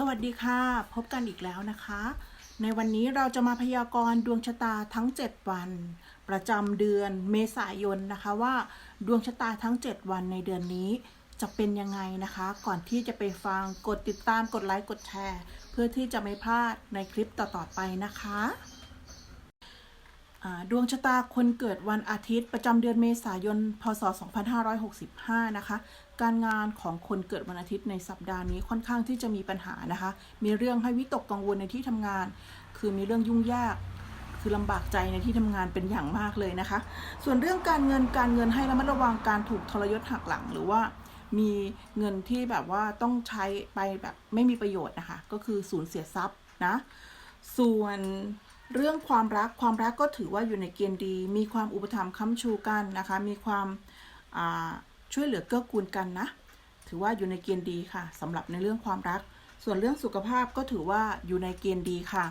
สวัสดีค่ะ พบกันอีกแล้วนะคะ ในวันนี้เราจะมาพยากรณ์ดวงชะตาทั้ง 7 วัน ประจำเดือนเมษายนนะคะว่า ดวงชะตาทั้ง 7 วันในเดือนนี้จะเป็นยังไงนะคะ ก่อนที่จะไปฟังกดติดตามกดไลค์กดแชร์ เพื่อที่จะไม่พลาดในคลิปต่อๆไปนะคะดวงชะตาคนเกิดวันอาทิตย์ประจำเดือนเมษายน พศ 2565 นะคะ การงานของคนเกิดวันอาทิตย์ในสัปดาห์นี้ค่อนข้างที่จะมีปัญหานะคะ มีเรื่องให้วิตกกังวลในที่ทำงาน คือมีเรื่องยุ่งยาก คือลำบากใจในที่ทำงานเป็นอย่างมากเลยนะคะ ส่วนเรื่องการเงินการเงินให้ระมัดระวังการถูกทรยศหักหลังหรือว่ามีเงินที่แบบว่าต้องใช้ไปแบบไม่มีประโยชน์นะคะ ก็คือสูญเสียทรัพย์นะ ส่วนเรื่องความรักความรักก็ถือว่าอยู่ในเกณฑ์ดี มีความอุปถัมภ์ค้ำชูกันนะคะ มีความอ่า ช่วยเหลือเกื้อกูลกันนะ ถือว่าอยู่ในเกณฑ์ดีค่ะสำหรับในเรื่องความรัก ส่วนเรื่องสุขภาพก็ถือว่าอยู่ในเกณฑ์ดีค่ะ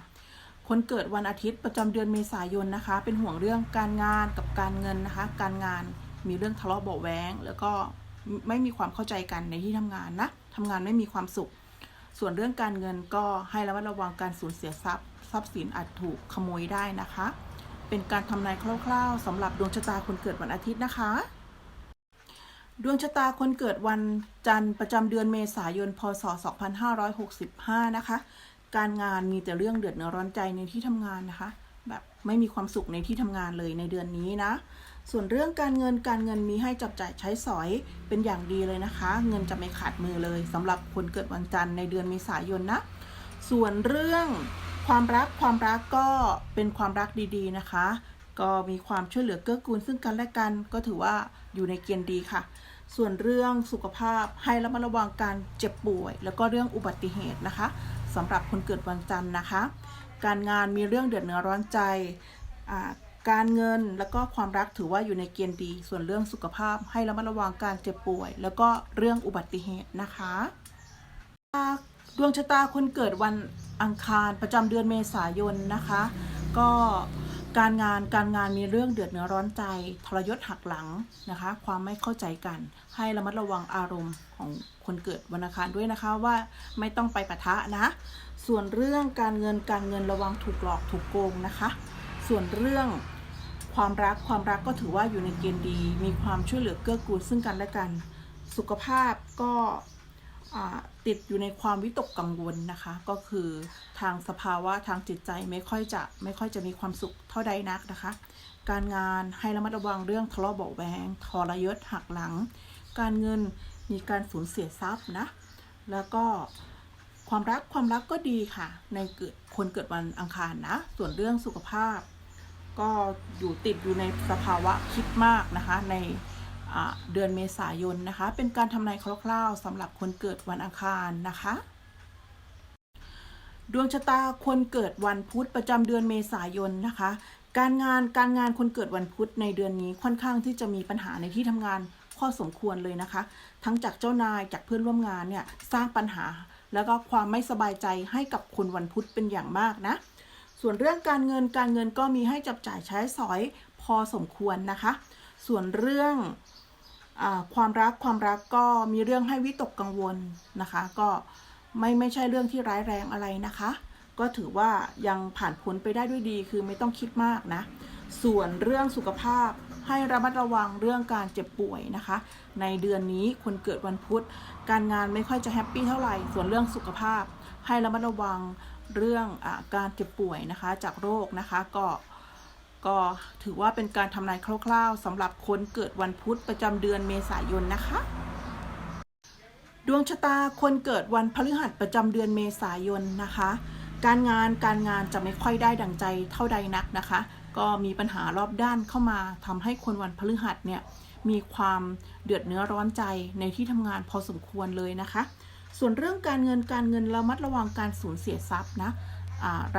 คนเกิดวันอาทิตย์ประจำเดือนเมษายนนะคะ เป็นห่วงเรื่องการงานกับการเงินนะคะ การงานมีเรื่องทะเลาะเบาะแว้งแล้วก็ไม่มีความเข้าใจกันในที่ทำงานนะทำงานไม่มีความสุข ส่วนเรื่องการเงินก็ให้ระมัดระวังการสูญเสียทรัพย์ ทรัพย์สินอาจถูกขโมยได้นะคะ เป็นการทำนายคร่าวๆสำหรับดวงชะตาคนเกิดวันอาทิตย์นะคะ ดวงชะตาคนเกิดวันจันทร์ประจำเดือนเมษายน พศ 2565 นะคะ การงานมีแต่เรื่องเดือดเนื้อร้อนใจในที่ทำงานนะคะ แบบไม่มีความสุขในที่ทำงานเลยในเดือนนี้นะ ส่วนเรื่องการเงินการเงินมีให้จับจ่ายใช้สอยเป็นอย่างดีเลยนะคะ เงินจะไม่ขาดมือเลยสำหรับคนเกิดวันจันทร์ในเดือนเมษายนนะ ส่วนเรื่องความรักความรักก็เป็นความรักดีๆนะคะ ก็มีความช่วยเหลือเกื้อกูลซึ่งกันและกันก็ถือว่าอยู่ในเกณฑ์ดีค่ะ ส่วนเรื่องสุขภาพให้ระมัดระวังการเจ็บป่วย แล้วก็เรื่องอุบัติเหตุนะคะสำหรับคนเกิดวันจันทร์นะคะ การงานมีเรื่องเดือดเนื้อร้อนใจการเงินแล้วก็ความรักถือว่าอยู่ในเกณฑ์ดี ส่วนเรื่องสุขภาพให้ระมัดระวังการเจ็บป่วย แล้วก็เรื่องอุบัติเหตุนะคะดวงชะตาคนเกิดวันอังคารประจำเดือนเมษายนนะคะ ก็ การงานการงานมีเรื่องเดือดเนื้อร้อนใจ ทรยศหักหลังนะคะ ความไม่เข้าใจกัน ให้ระมัดระวังอารมณ์ของคนเกิดวันอังคารด้วยนะคะว่าไม่ต้องไปปะทะนะ ส่วนเรื่องการเงินการเงินระวังถูกหลอกถูกโกงนะคะ ส่วนเรื่องความรักความรักก็ถือว่าอยู่ในเกณฑ์ดี มีความช่วยเหลือเกื้อกูลซึ่งกันและกัน สุขภาพก็อ่า ติดอยู่ในความวิตกกังวลนะคะ ก็คือทางสภาวะทางจิตใจไม่ค่อยจะไม่ค่อยจะมีความสุขเท่าใดนักนะคะ การงานให้ระมัดระวังเรื่องทะเลาะเบาะแวงทรยศหักหลัง การเงินมีการสูญเสียทรัพย์นะ แล้วก็ความรักความรักก็ดีค่ะ ในเกิดคนเกิดวันอังคารนะ ส่วนเรื่องสุขภาพ ก็อยู่ติดอยู่ในสภาวะคิดมากนะคะ ใน เดือนเมษายนนะคะ เป็นการทำนายคร่าวๆสำหรับคนเกิดวันอังคารนะคะ ดวงชะตาคนเกิดวันพุธประจำเดือนเมษายนนะคะ การงานการงานคนเกิดวันพุธในเดือนนี้ค่อนข้างที่จะมีปัญหาในที่ทำงานพอสมควรเลยนะคะ ทั้งจากเจ้านายจากเพื่อนร่วมงานเนี่ยสร้างปัญหา แล้วก็ความไม่สบายใจให้กับคนวันพุธเป็นอย่างมากนะ ส่วนเรื่องการเงินการเงินก็มีให้จับจ่ายใช้สอยพอสมควรนะคะ ส่วนเรื่อง ความรักความรักก็มีเรื่องให้วิตกกังวลนะคะ ก็ไม่ไม่ใช่เรื่องที่ร้ายแรงอะไรนะคะ ก็ถือว่ายังผ่านพ้นไปได้ด้วยดีคือไม่ต้องคิดมากนะ ส่วนเรื่องสุขภาพให้ระมัดระวังเรื่องการเจ็บป่วยนะคะ ในเดือนนี้คนเกิดวันพุธ การงานไม่ค่อยจะแฮปปี้เท่าไหร่ ส่วนเรื่องสุขภาพ ให้ระมัดระวังเรื่องอการเจ็บป่วยนะคะ จากโรคนะคะก็ ก็ถือว่าเป็นการทำนายคร่าวๆสำหรับคนเกิดวันพุธประจำเดือนเมษายนนะคะ ดวงชะตาคนเกิดวันพฤหัสประจำเดือนเมษายนนะคะ การงานการงานจะไม่ค่อยได้ดังใจเท่าใดนักนะคะ ก็มีปัญหารอบด้านเข้ามาทำให้คนวันพฤหัสเนี่ยมีความเดือดเนื้อร้อนใจในที่ทำงานพอสมควรเลยนะคะ ส่วนเรื่องการเงินการเงินระมัดระวังการสูญเสียทรัพย์นะ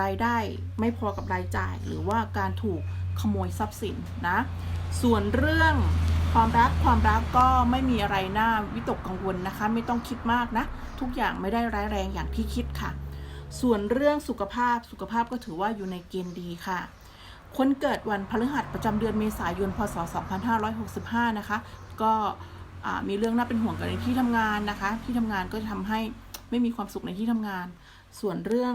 รายได้ไม่พอกับรายจ่าย หรือว่าการถูกขโมยทรัพย์สินนะ ส่วนเรื่องความรักความรักก็ไม่มีอะไรน่าวิตกกังวลนะคะ ไม่ต้องคิดมากนะ ทุกอย่างไม่ได้ร้ายแรงอย่างที่คิดค่ะ ส่วนเรื่องสุขภาพสุขภาพก็ถือว่าอยู่ในเกณฑ์ดีค่ะคนเกิดวันพฤหัสประจำเดือนเมษายน พศ 2565 นะคะ ก็มีเรื่องน่าเป็นห่วงกันในที่ทำงานนะคะ ที่ทำงานก็จะทำให้ไม่มีความสุขในที่ทำงาน ส่วนเรื่อง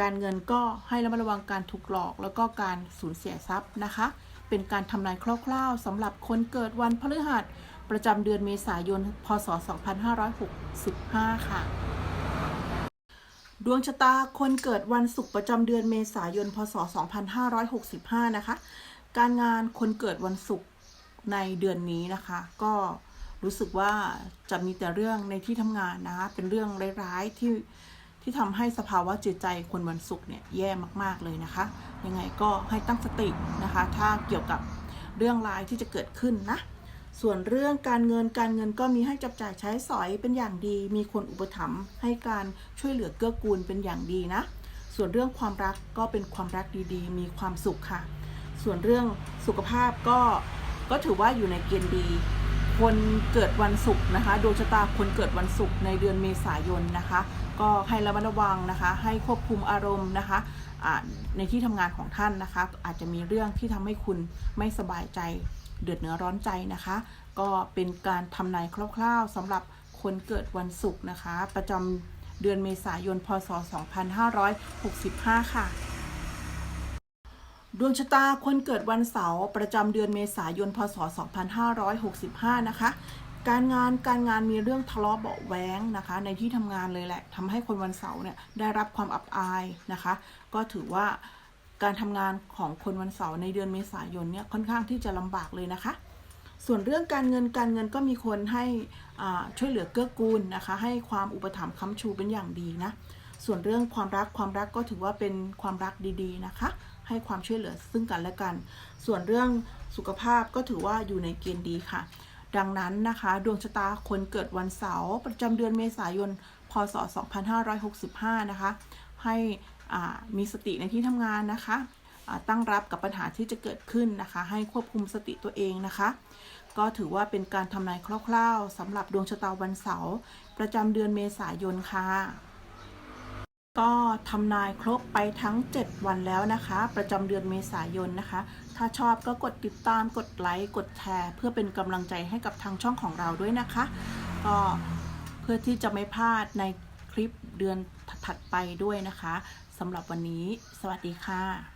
การเงินก็ให้ระมัดระวังการถูกหลอก แล้วก็การสูญเสียทรัพย์นะคะ เป็นการทำนายคร่าวๆสำหรับคนเกิดวันพฤหัสประจำเดือนเมษายน พศ 2565 ค่ะ ดวงชะตาคนเกิดวันศุกร์ประจำเดือนเมษายน พศ 2565 นะคะ การงานคนเกิดวันศุกร์ในเดือนนี้นะคะ ก็รู้สึกว่าจะมีแต่เรื่องในที่ทำงานนะคะ เป็นเรื่องร้ายๆที่ ที่ทำให้สภาวะจิตใจคนวันศุกร์เนี่ยแย่มาก ๆเลยนะคะ ยังไงก็ให้ตั้งสตินะคะ ถ้าเกี่ยวกับเรื่องร้ายที่จะเกิดขึ้นนะ ส่วนเรื่องการเงินการเงินก็มีให้จับจ่ายใช้สอยเป็นอย่างดี มีคนอุปถัมภ์ให้การช่วยเหลือเกื้อกูลเป็นอย่างดีนะ ส่วนเรื่องความรักก็เป็นความรักดีๆ มีความสุขค่ะ ส่วนเรื่องสุขภาพก็ก็ถือว่าอยู่ในเกณฑ์ดี คนเกิดวันศุกร์นะคะดวงชะตาคนเกิดวันศุกร์ในเดือนเมษายนนะคะ ก็ให้ระมัดระวังนะคะ ให้ควบคุมอารมณ์นะคะในที่ทำงานของท่านนะคะ อาจจะมีเรื่องที่ทำให้คุณไม่สบายใจเดือดเนื้อร้อนใจนะคะ ก็เป็นการทำนายคร่าว ๆสำหรับคนเกิดวันศุกร์นะคะ ประจำเดือนเมษายน พศ 2565 ค่ะ ดวงชะตาคนเกิดวันเสาร์ประจำเดือนเมษายน พศ 2565 นะคะ การงานการงานมีเรื่องทะเลาะเบาะแว้งนะคะ ในที่ทำงานเลยแหละทำให้คนวันเสาร์เนี่ยได้รับความอับอายนะคะ ก็ถือว่าการทำงานของคนวันเสาร์ในเดือนเมษายนเนี่ยค่อนข้างที่จะลำบากเลยนะคะ ส่วนเรื่องการเงินการเงินก็มีคนให้ช่วยเหลือเกื้อกูลนะคะ ให้ความอุปถัมภ์ค้ำชูเป็นอย่างดีนะ ส่วนเรื่องความรักความรักก็ถือว่าเป็นความรักดีๆนะคะ ให้ความช่วยเหลือซึ่งกันและกัน ส่วนเรื่องสุขภาพก็ถือว่าอยู่ในเกณฑ์ดีค่ะ ดังนั้นนะคะ ดวงชะตาคนเกิดวันเสาร์ประจำเดือนเมษายน พศ 2565 นะคะ ให้มีสติในที่ทำงานนะคะตั้งรับกับปัญหาที่จะเกิดขึ้นนะคะ ให้ควบคุมสติตัวเองนะคะ ก็ถือว่าเป็นการทำนายคร่าวๆสำหรับดวงชะตาวันเสาร์ประจำเดือนเมษายนค่ะ ก็ทำนายครบไปทั้ง 7 วันแล้วนะคะ ประจำเดือนเมษายนนะคะ ถ้าชอบก็กดติดตามกดไลค์กดแชร์เพื่อเป็นกำลังใจให้กับทางช่องของเราด้วยนะคะ ก็เพื่อที่จะไม่พลาดในคลิปเดือนถัดไปด้วยนะคะสำหรับวันนี้ สวัสดีค่ะ